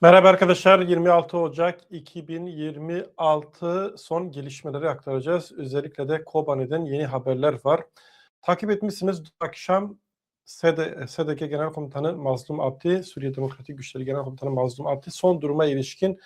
Merhaba arkadaşlar. 26 Ocak 2026 son gelişmeleri aktaracağız. Özellikle de Kobani'den yeni haberler var. Takip etmişsiniz dün akşam SD, SDG Genel Komutanı Mazlum Abdi, Suriye Demokratik Güçleri Genel Komutanı Mazlum Abdi son duruma ilişkin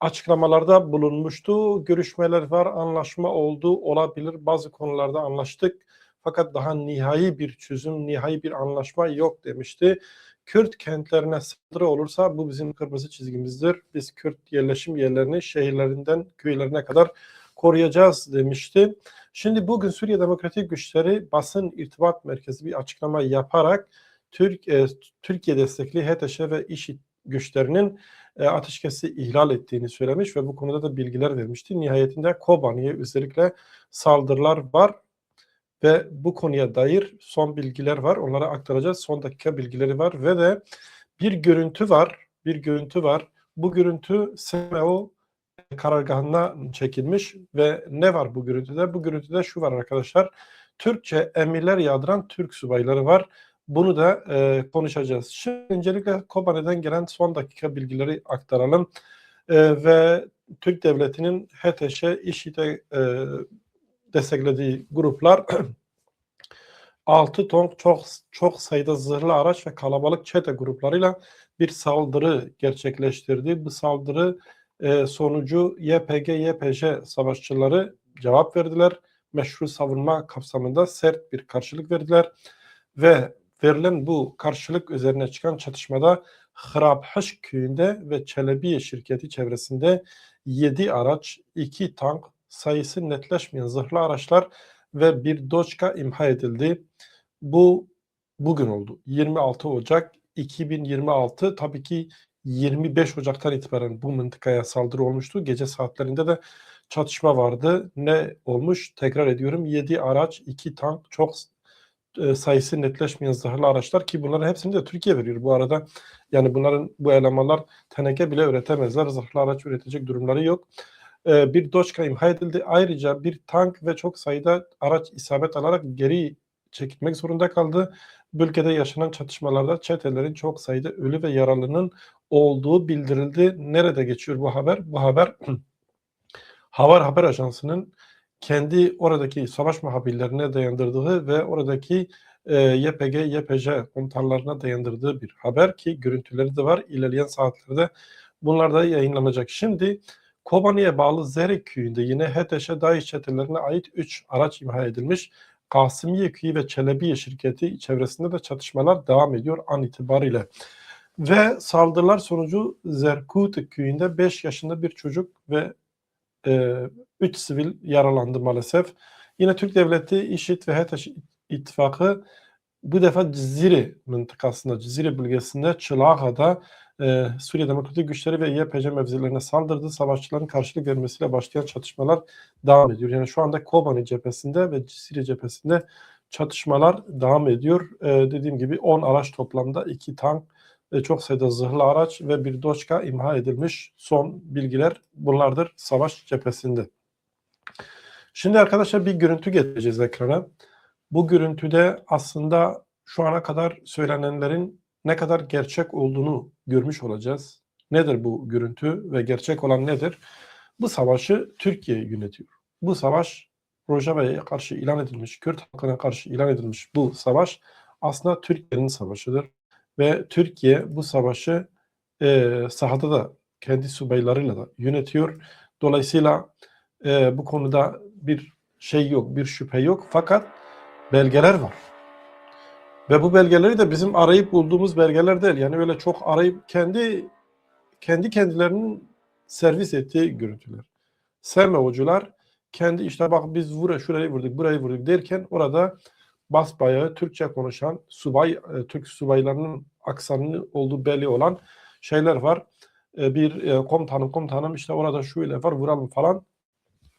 açıklamalarda bulunmuştu. Görüşmeler var, anlaşma oldu, olabilir. Bazı konularda anlaştık. Fakat daha nihai bir çözüm, nihai bir anlaşma yok demişti. Kürt kentlerine saldırı olursa bu bizim kırmızı çizgimizdir. Biz Kürt yerleşim yerlerini şehirlerinden köylerine kadar koruyacağız demişti. Şimdi bugün Suriye Demokratik Güçleri basın irtibat merkezi bir açıklama yaparak Türk e, Türkiye destekli HTŞ ve IŞİD güçlerinin e, ateşkesi ihlal ettiğini söylemiş ve bu konuda da bilgiler vermişti. Nihayetinde Kobani'ye özellikle saldırılar var ve bu konuya dair son bilgiler var. Onları aktaracağız. Son dakika bilgileri var ve de bir görüntü var. Bir görüntü var. Bu görüntü SMO karargahına çekilmiş ve ne var bu görüntüde? Bu görüntüde şu var arkadaşlar. Türkçe emirler yağdıran Türk subayları var. Bunu da e, konuşacağız. Şimdi öncelikle Kobane'den gelen son dakika bilgileri aktaralım. E, ve Türk Devleti'nin HTŞ, IŞİD'e e, desteklediği gruplar 6 ton çok çok sayıda zırhlı araç ve kalabalık çete gruplarıyla bir saldırı gerçekleştirdi. Bu saldırı e, sonucu YPG, YPJ savaşçıları cevap verdiler. Meşru savunma kapsamında sert bir karşılık verdiler ve verilen bu karşılık üzerine çıkan çatışmada Hrabhaş köyünde ve Çelebiye şirketi çevresinde 7 araç, 2 tank, sayısı netleşmeyen zırhlı araçlar ve bir Doçka imha edildi. Bu bugün oldu. 26 Ocak 2026 tabii ki 25 Ocak'tan itibaren bu mıntıkaya saldırı olmuştu. Gece saatlerinde de çatışma vardı. Ne olmuş? Tekrar ediyorum. 7 araç, 2 tank, çok e, sayısı netleşmeyen zırhlı araçlar ki bunların hepsini de Türkiye veriyor bu arada. Yani bunların bu elemanlar teneke bile üretemezler. Zırhlı araç üretecek durumları yok. E, bir Doçka imha edildi. Ayrıca bir tank ve çok sayıda araç isabet alarak geri çekilmek zorunda kaldı. Bölgede yaşanan çatışmalarda çetelerin çok sayıda ölü ve yaralının olduğu bildirildi. Nerede geçiyor bu haber? Bu haber Havar Haber Ajansı'nın kendi oradaki savaş muhabirlerine dayandırdığı ve oradaki e, YPG, YPJ komutanlarına dayandırdığı bir haber ki görüntüleri de var. İlerleyen saatlerde bunlar da yayınlanacak. Şimdi Kobani'ye bağlı Zerek köyünde yine HTŞ DAEŞ çetelerine ait 3 araç imha edilmiş. Kasimiye Köyü ve Çelebiye şirketi çevresinde de çatışmalar devam ediyor an itibariyle. Ve saldırılar sonucu Zerkut köyünde 5 yaşında bir çocuk ve 3 e, sivil yaralandı maalesef. Yine Türk Devleti, İŞİD ve HTŞ ittifakı bu defa Cizire mıntıkasında, Cizire bölgesinde Çılağa'da e, Suriye Demokratik Güçleri ve YPJ mevzilerine saldırdı. Savaşçıların karşılık vermesiyle başlayan çatışmalar devam ediyor. Yani şu anda Kobani cephesinde ve Suriye cephesinde çatışmalar devam ediyor. E, dediğim gibi 10 araç toplamda 2 tank ve çok sayıda zırhlı araç ve bir doçka imha edilmiş. Son bilgiler bunlardır savaş cephesinde. Şimdi arkadaşlar bir görüntü getireceğiz ekrana. Bu görüntüde aslında şu ana kadar söylenenlerin ne kadar gerçek olduğunu görmüş olacağız. Nedir bu görüntü ve gerçek olan nedir? Bu savaşı Türkiye yönetiyor. Bu savaş Rojava'ya karşı ilan edilmiş, Kürt halkına karşı ilan edilmiş bu savaş aslında Türkiye'nin savaşıdır. Ve Türkiye bu savaşı e, sahada da kendi subaylarıyla da yönetiyor. Dolayısıyla e, bu konuda bir şey yok, bir şüphe yok. Fakat belgeler var. Ve bu belgeleri de bizim arayıp bulduğumuz belgeler değil. Yani öyle çok arayıp kendi kendi kendilerinin servis ettiği görüntüler. SMO'cular kendi işte bak biz vura şurayı vurduk, burayı vurduk derken orada basbayağı Türkçe konuşan subay e, Türk subaylarının aksanı olduğu belli olan şeyler var. E, bir e, komutanım komutanım işte orada şöyle var vuralım falan.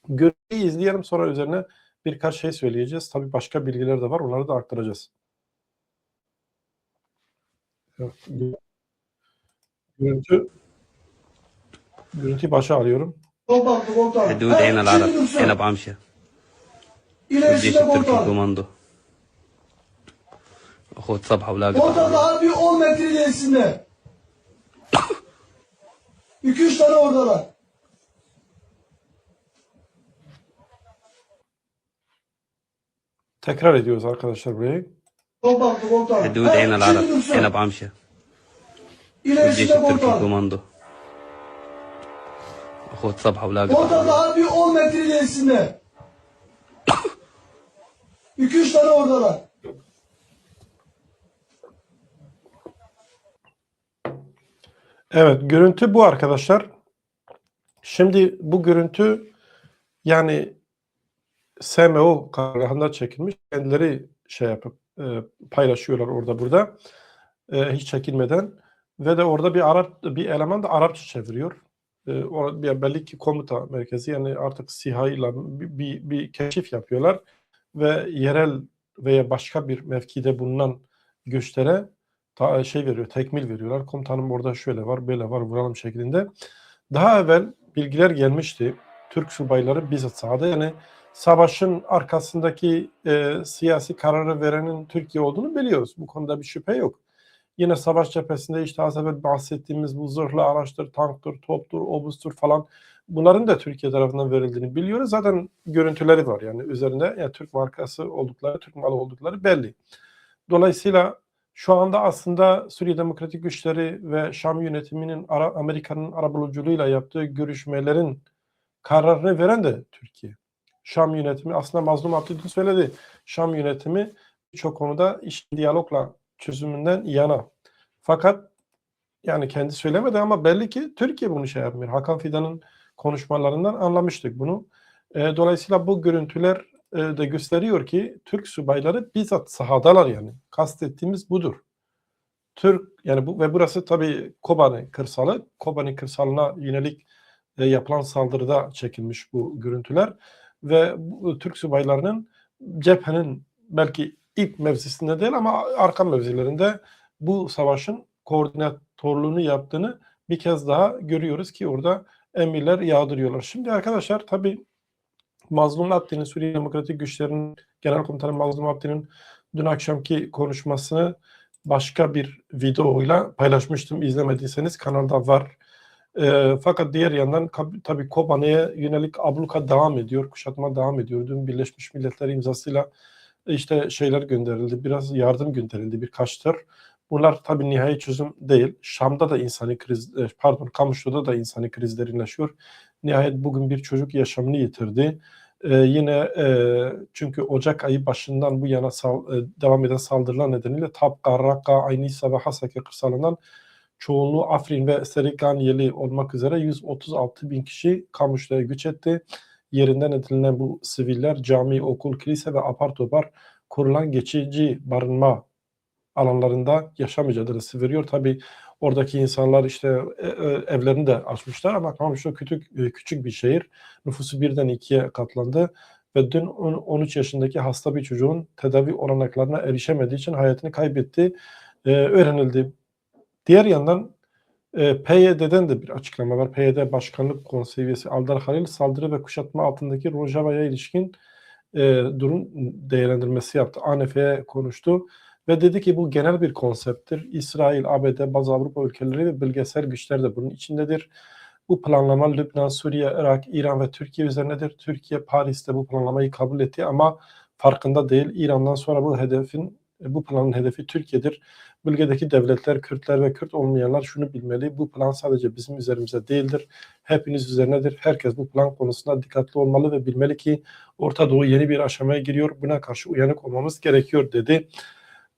Görüntüyü izleyelim sonra üzerine birkaç şey söyleyeceğiz. Tabii başka bilgiler de var. Onları da aktaracağız. Görüntü görüntü başa alıyorum. حدود عين العرب هنا بعمشة والجيش التركي كوماندو أخوة صبحة ولاقط Komutan daha bir 10 metre ilerisinde. İki üç tane oradalar. Tekrar ediyoruz arkadaşlar burayı. Komutan, komutan. حدود Ha, عين العرب şimdi dursun. هنا بأمشى والجيش İlerisinde التركي komutan. كوماندو أخوة صبحة ولاقي Komutan daha bir 10 metre ilerisinde. İki üç tane oradalar. Evet, görüntü bu arkadaşlar. Şimdi bu görüntü yani SMO karargahında çekilmiş. Kendileri şey yapıp e, paylaşıyorlar orada burada. E, hiç çekinmeden ve de orada bir Arap bir eleman da Arapça çeviriyor. E, o bir belli ki komuta merkezi yani artık SİHA ile bir, bir, bir keşif yapıyorlar ve yerel veya başka bir mevkide bulunan güçlere ta, şey veriyor, tekmil veriyorlar. Komutanım orada şöyle var, böyle var, vuralım şeklinde. Daha evvel bilgiler gelmişti. Türk subayları bizzat sahada yani savaşın arkasındaki e, siyasi kararı verenin Türkiye olduğunu biliyoruz. Bu konuda bir şüphe yok. Yine savaş cephesinde işte az evvel bahsettiğimiz bu zırhlı araçtır, tanktır, toptur, obustur falan bunların da Türkiye tarafından verildiğini biliyoruz. Zaten görüntüleri var yani üzerinde yani Türk markası oldukları, Türk malı oldukları belli. Dolayısıyla şu anda aslında Suriye Demokratik Güçleri ve Şam yönetiminin Amerika'nın arabuluculuğuyla yaptığı görüşmelerin kararını veren de Türkiye. Şam yönetimi aslında Mazlum Abdülhamid söyledi. Şam yönetimi birçok konuda iş diyalogla çözümünden yana. Fakat yani kendi söylemedi ama belli ki Türkiye bunu şey yapmıyor. Hakan Fidan'ın konuşmalarından anlamıştık bunu. E, dolayısıyla bu görüntüler e, de gösteriyor ki Türk subayları bizzat sahadalar yani. Kastettiğimiz budur. Türk yani bu ve burası tabii Kobani kırsalı. Kobani kırsalına yönelik e, yapılan saldırıda çekilmiş bu görüntüler ve Türk subaylarının cephenin belki ilk mevzisinde değil ama arka mevzilerinde bu savaşın koordinatörlüğünü yaptığını bir kez daha görüyoruz ki orada emirler yağdırıyorlar. Şimdi arkadaşlar tabii Mazlum Abdi'nin Suriye Demokratik Güçlerinin Genel Komutanı Mazlum Abdi'nin dün akşamki konuşmasını başka bir videoyla paylaşmıştım. İzlemediyseniz kanalda var. E, fakat diğer yandan tabii Kobani'ye yönelik abluka devam ediyor, kuşatma devam ediyor. Dün Birleşmiş Milletler imzasıyla işte şeyler gönderildi, biraz yardım gönderildi birkaç tır. Bunlar tabii nihai çözüm değil. Şam'da da insani kriz, e, pardon Kamışlı'da da insani kriz derinleşiyor. Nihayet bugün bir çocuk yaşamını yitirdi. Ee, yine e, çünkü Ocak ayı başından bu yana sal, e, devam eden saldırılar nedeniyle Tabqa, Raqqa, Aynisa ve Hasake kırsalından çoğunluğu Afrin ve Serikaniyeli olmak üzere 136 bin kişi Kamışlı'ya göç etti. Yerinden edinilen bu siviller cami, okul, kilise ve apar topar kurulan geçici barınma alanlarında yaşam mücadelesi veriyor. Tabi oradaki insanlar işte e, e, evlerini de açmışlar ama Kamışlı küçük, e, küçük bir şehir. Nüfusu birden ikiye katlandı ve dün on- 13 yaşındaki hasta bir çocuğun tedavi olanaklarına erişemediği için hayatını kaybetti. E, öğrenildi. Diğer yandan e, PYD'den de bir açıklama var. PYD Başkanlık Konseyi üyesi Aldar Halil saldırı ve kuşatma altındaki Rojava'ya ilişkin e, durum değerlendirmesi yaptı. ANF'ye konuştu ve dedi ki bu genel bir konsepttir. İsrail, ABD, bazı Avrupa ülkeleri ve bölgesel güçler de bunun içindedir. Bu planlama Lübnan, Suriye, Irak, İran ve Türkiye üzerinedir. Türkiye Paris'te bu planlamayı kabul etti ama farkında değil. İran'dan sonra bu hedefin bu planın hedefi Türkiye'dir. Bölgedeki devletler, Kürtler ve Kürt olmayanlar şunu bilmeli. Bu plan sadece bizim üzerimize değildir. Hepiniz üzerinedir. Herkes bu plan konusunda dikkatli olmalı ve bilmeli ki Orta Doğu yeni bir aşamaya giriyor. Buna karşı uyanık olmamız gerekiyor dedi.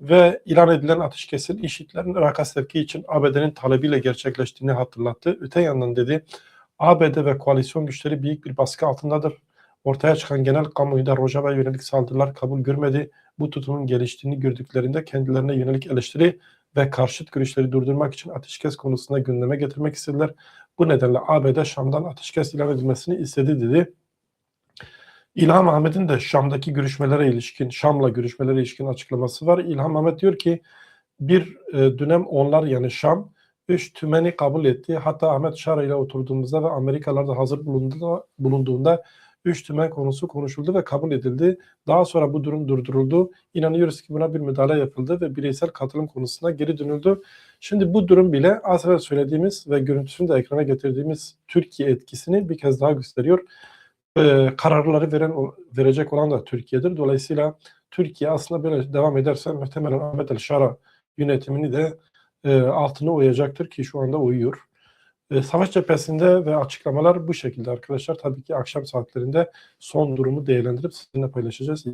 Ve ilan edilen ateşkesin IŞİD'lerin Irak'a sevki için ABD'nin talebiyle gerçekleştiğini hatırlattı. Öte yandan dedi ABD ve koalisyon güçleri büyük bir baskı altındadır. Ortaya çıkan genel kamuoyunda Rojava yönelik saldırılar kabul görmedi. Bu tutumun geliştiğini gördüklerinde kendilerine yönelik eleştiri ve karşıt görüşleri durdurmak için ateşkes konusunda gündeme getirmek istediler. Bu nedenle ABD Şam'dan ateşkes ilan edilmesini istedi dedi. İlham Ahmet'in de Şam'daki görüşmelere ilişkin, Şam'la görüşmelere ilişkin açıklaması var. İlham Ahmet diyor ki bir e, dönem onlar yani Şam üç tümeni kabul etti. Hatta Ahmet Şara ile oturduğumuzda ve Amerikalarda hazır bulunduğunda, bulunduğunda üç tümen konusu konuşuldu ve kabul edildi. Daha sonra bu durum durduruldu. İnanıyoruz ki buna bir müdahale yapıldı ve bireysel katılım konusuna geri dönüldü. Şimdi bu durum bile az evvel söylediğimiz ve görüntüsünü de ekrana getirdiğimiz Türkiye etkisini bir kez daha gösteriyor. Ee, kararları veren verecek olan da Türkiye'dir. Dolayısıyla Türkiye aslında böyle devam ederse muhtemelen Ahmet El Şara yönetimini de e, altına uyacaktır ki şu anda uyuyor. E, savaş cephesinde ve açıklamalar bu şekilde arkadaşlar. Tabii ki akşam saatlerinde son durumu değerlendirip sizinle paylaşacağız.